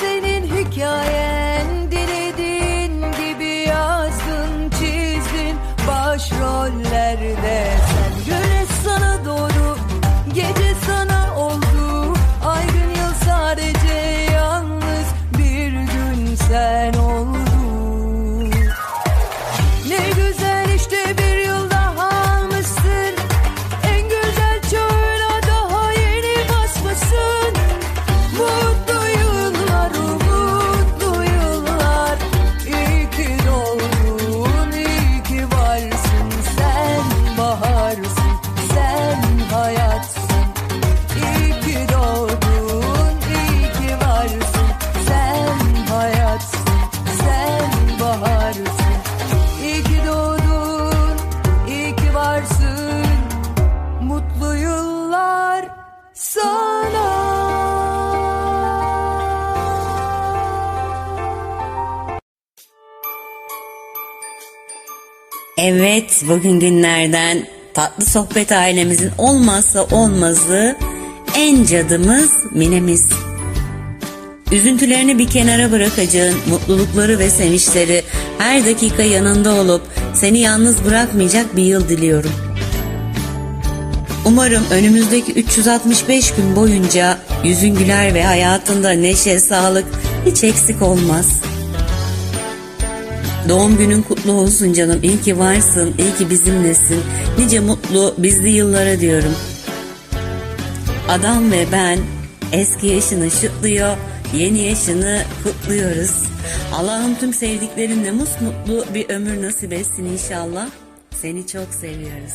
senin hikayen. Dilediğin gibi yazdın çizdin. Başrollerde Evet, bugün günlerden tatlı sohbet ailemizin olmazsa olmazı en cadımız Minemiz. Üzüntülerini bir kenara bırakacağın, mutlulukları ve sevinçleri her dakika yanında olup seni yalnız bırakmayacak bir yıl diliyorum. Umarım önümüzdeki 365 gün boyunca yüzün güler ve hayatında neşe, sağlık hiç eksik olmaz. Doğum günün kutlu olsun canım. İyi ki varsın. iyi ki bizimlesin. Nice mutlu bizli yıllara diyorum. Adam ve ben eski yaşını şutluyor, yeni yaşını kutluyoruz. Allah'ım tüm sevdiklerinle musmutlu bir ömür nasip etsin inşallah. Seni çok seviyoruz.